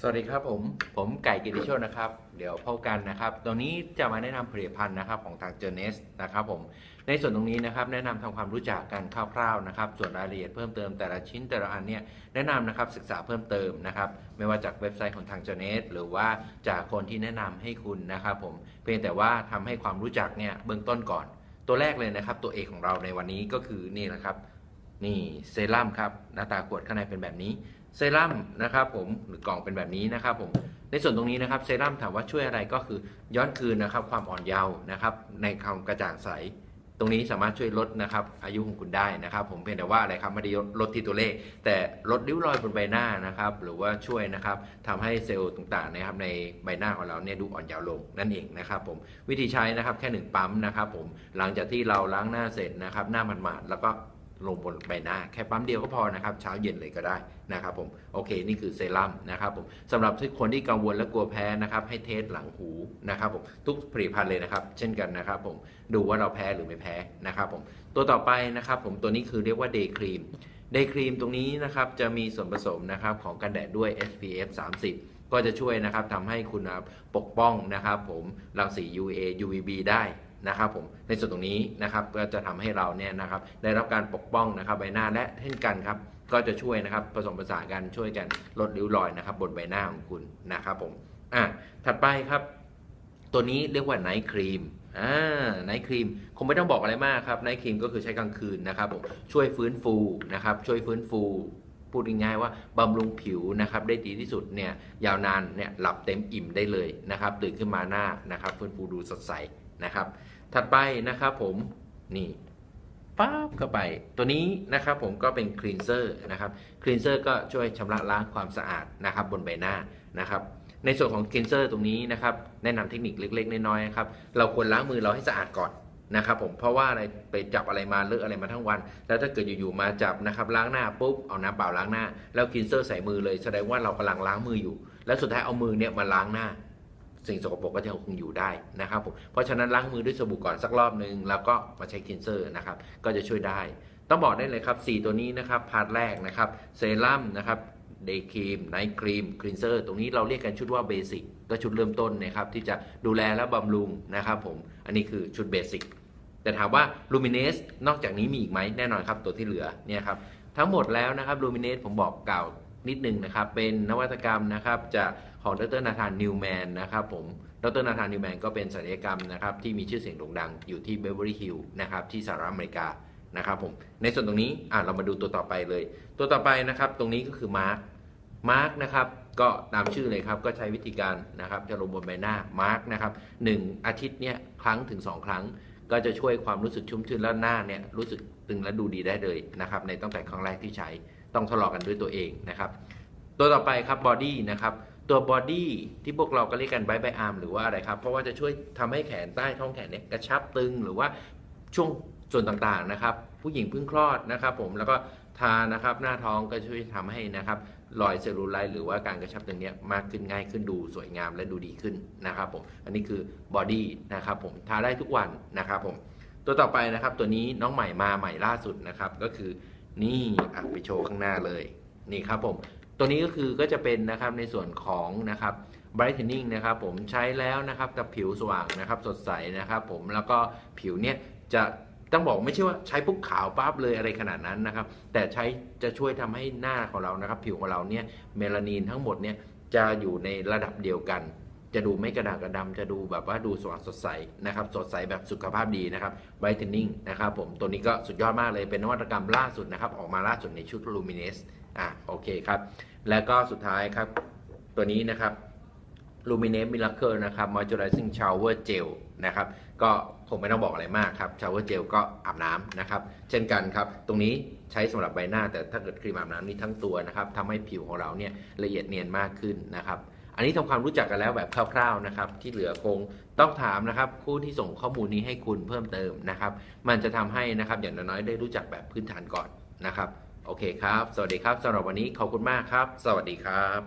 สวัสดีครับผม ผมไก่กิติโชตนะครับ เดี๋ยวพบกันนะครับตรงนี้จะมาแนะนำผลิตภัณฑ์นะครับของทางเจเนสนะครับผม ในส่วนตรงนี้นะครับแนะนำทำความรู้จักกันคร่าวๆนะครับ ส่วนรายละเอียดเพิ่มเติมแต่ละชิ้นแต่ละอันเนี่ยแนะนำนะครับศึกษาเพิ่มเติมนะครับ ไม่ว่าจากเว็บไซต์ของทางเจเนสหรือว่าจากคนที่แนะนำให้คุณนะครับผม เพียงแต่ว่าทำให้ความรู้จักเนี่ยเบื้องต้นก่อน ตัวแรกเลยนะครับ ตัวเอกของเราในวันนี้ก็คือนี่นะครับ นี่เซรั่มครับหน้าตาขวดข้างในเป็นแบบนี้ เซรั่มนะครับผมหรือกล่องเป็นแบบนี้นะครับผมในส่วนตรงนี้นะครับเซรั่มถามว่าช่วยอะไรก็คือย้อนคืนนะครับความอ่อนเยาว์นะครับในความกระจ่างใส ตรงนี้สามารถช่วยลดนะครับอายุของคุณได้นะครับ ผมเพียงแต่ว่าอะไรครับไม่ได้ลดที่ตัวเลข แต่ลดริ้วรอยบนใบหน้านะครับ หรือว่าช่วยนะครับทำให้เซลล์ต่างๆนะครับในใบหน้าของเราเนี่ยดูอ่อนเยาว์ลงนั่นเองนะครับผมวิธีใช้นะครับแค่หนึ่งปั๊มนะครับผมหลังจากที่เราล้างหน้าเสร็จนะครับหน้ามันหมาดๆแล้วก็ ลงบนใบหน้า แค่ปั๊มเดียวก็พอนะครับ เช้าเย็นเลยก็ได้นะครับผม โอเค นี่คือเซรั่มนะครับผมสำหรับทุกคนที่กังวลและกลัวแพ้นะครับ ให้เทสหลังหูนะครับผมทุกผลิตภัณฑ์เลยนะครับ เช่นกันนะครับผมดูว่าเราแพ้หรือไม่แพ้นะครับผมตัวต่อไปนะครับผมตัวนี้คือเรียกว่าเดย์ครีมเดย์ครีมตรงนี้นะครับจะมีส่วนผสมนะครับของกันแดดด้วย SPF 30ก็จะช่วยนะครับทำให้คุณปกป้องนะครับผมรังสี UA UVB ได้ นะครับผมในส่วนตรงนี้นะครับก็จะทำให้เราเนี่ยนะครับได้รับการปกป้องนะครับใบหน้าและเช่นกันครับก็จะช่วยนะครับผสมผสานกันช่วยกันลดริ้วรอยนะครับบนใบหน้าของคุณนะครับผมอะถัดไปครับ ตัวนี้เรียกว่าไนท์ครีมอ่าไนท์ครีมคงไม่ต้องบอกอะไรมากครับไนท์ครีมก็คือใช้กลางคืนนะครับผมช่วยฟื้นฟูนะครับช่วยฟื้นฟูพูดง่ายๆว่าบำรุงผิวนะครับได้ดีที่สุดเนี่ยยาวนานเนี่ยหลับเต็มอิ่มได้เลยนะครับตื่นขึ้นมาหน้านะครับฟื้นฟูดูสดใส นะครับ ถัดไปนะครับผมนี่ปั๊บเข้าไปตัวนี้นะครับผมก็เป็นคลีนเซอร์นะครับคลีนเซอร์ก็ช่วยชำระล้างความสะอาดนะครับบนใบหน้านะครับในส่วนของคลีนเซอร์ตรงนี้นะครับแนะนำเทคนิคเล็กๆน้อยๆครับเราควรล้างมือเราให้สะอาดก่อนนะครับผมเพราะว่าอะไรไปจับอะไรมาเลอะอะไรมาทั้งวัน แล้วถ้าเกิดอยู่ๆมาจับนะครับล้างหน้าปุ๊บเอาน้ำเปล่าล้างหน้า แล้วคลีนเซอร์ใส่มือเลยแสดงว่าเรากำลังล้างมืออยู่ แล้วสุดท้ายเอามือเนี่ยมาล้างหน้า สิ่งสกปรกก็จะคงอยู่ได้นะครับผมเพราะฉะนั้นล้างมือด้วยสบู่ก่อนสักรอบหนึ่งแล้วก็มาใช้คลีนเซอร์นะครับ ก็จะช่วยได้ ต้องบอกได้เลยครับ 4 ตัวนี้นะครับพาร์ทแรกนะครับเซรั่มนะครับเดย์ครีมไนท์ครีมคลีนเซอร์ตรงนี้เราเรียกกันชุดว่าเบสิกก็ชุดเริ่มต้นนะครับ ที่จะดูแลและบำรุงนะครับผม อันนี้คือชุดเบสิกแต่ถามว่าลูมิเนสนอกจากนี้มีอีกไหมแน่นอนครับตัวที่เหลือเนี่ยครับทั้งหมดแล้วนะครับลูมิเนสผมบอกกล่าว นิดนึงนะครับ เป็นนวัตกรรมนะครับจากของดรนาธานนิวแมนนะครับผมดรนาธานนิวแมนก็เป็นศัลยกรรมนะครับที่มีชื่อเสียงโด่งดังอยู่ที่เบเวอรี่ฮิลล์นะครับที่สหรัฐอเมริกานะครับผมในส่วนตรงนี้อะเรามาดูตัวต่อไปเลย ตัวต่อไปนะครับตรงนี้ก็คือมาร์คมาร์กนะครับก็ตามชื่อเลยครับก็ใช้วิธีการนะครับจะลงบนใบหน้ามาร์กนะครับหนึ่งอาทิตย์เนี่ยครั้งถึง 2 ครั้ง ก็จะช่วยความรู้สึกชุ่มชื่นและหน้าเนี่ยรู้สึกตึงและดูดีได้เลยนะครับในตั้งแต่ครั้งแรกที่ใช้ ต้องทดลองกันด้วยตัวเองนะครับตัวต่อไปครับบอดี้นะครับตัวบอดี้ที่พวกเราก็เรียกกันไบไบอาร์มหรือว่าอะไรครับเพราะว่าจะช่วยทำให้แขนใต้ท้องแขนเนี่ยกระชับตึงหรือว่าช่วงส่วนต่างๆนะครับ ผู้หญิงเพิ่งคลอดนะครับ ผมแล้วก็ทานะครับหน้าท้องก็ช่วยทำให้นะครับรอยเซลลูไลท์หรือว่าการกระชับตรงนี้มากขึ้นง่ายขึ้นดูสวยงามและดูดีขึ้นนะครับผมอันนี้คือบอดี้นะครับผมทาได้ทุกวันนะครับผมตัวต่อไปนะครับตัวนี้น้องใหม่มาใหม่ล่าสุดนะครับก็คือ นี่อะไปโชว์ข้างหน้าเลย นี่ครับผม ตัวนี้ก็คือก็จะเป็นนะครับในส่วนของนะครับ brightening นะครับผมใช้แล้วนะครับกับผิวสว่างนะครับสดใสนะครับผมแล้วก็ผิวเนี่ยจะต้องบอกไม่ใช่ว่าใช้ปุ๊บขาวปั๊บเลยอะไรขนาดนั้นนะครับ แต่ใช้จะช่วยทำให้หน้าของเรานะครับ ผิวของเราเนี่ยเมลานีนทั้งหมดเนี่ยจะอยู่ในระดับเดียวกัน จะดูไม่กระดางกระดำจะดูแบบว่าดูสว่างสดใสนะครับ สดใสแบบสุขภาพดีนะครับ brightening นะครับผมตัวนี้ก็สุดยอดมากเลยเป็นนวัตกรรมล่าสุดนะครับ ออกมาล่าสุดในชุด Luminous อะโอเคครับ แล้วก็สุดท้ายครับ ตัวนี้นะครับ Luminous Miracle นะครับ Moisturizing Shower Gel นะครับ ก็คงไม่ต้องบอกอะไรมากครับ Shower Gel ก็อาบน้ำนะครับ เช่นกันครับ ตรงนี้ใช้สำหรับใบหน้าแต่ถ้าเกิดครีมอาบน้ำนี่ทั้งตัวนะครับทำให้ผิวของเราเนี่ยละเอียดเนียนมากขึ้นนะครับ อันนี้ทำความรู้จักกันแล้วแบบคร่าวๆนะครับ ที่เหลือคงต้องถามนะครับผู้ที่ส่งข้อมูลนี้ให้คุณเพิ่มเติมนะครับ มันจะทำให้นะครับอย่างน้อยๆได้รู้จักแบบพื้นฐานก่อนนะครับ โอเคครับ สวัสดีครับสำหรับวันนี้ขอบคุณมากครับ สวัสดีครับ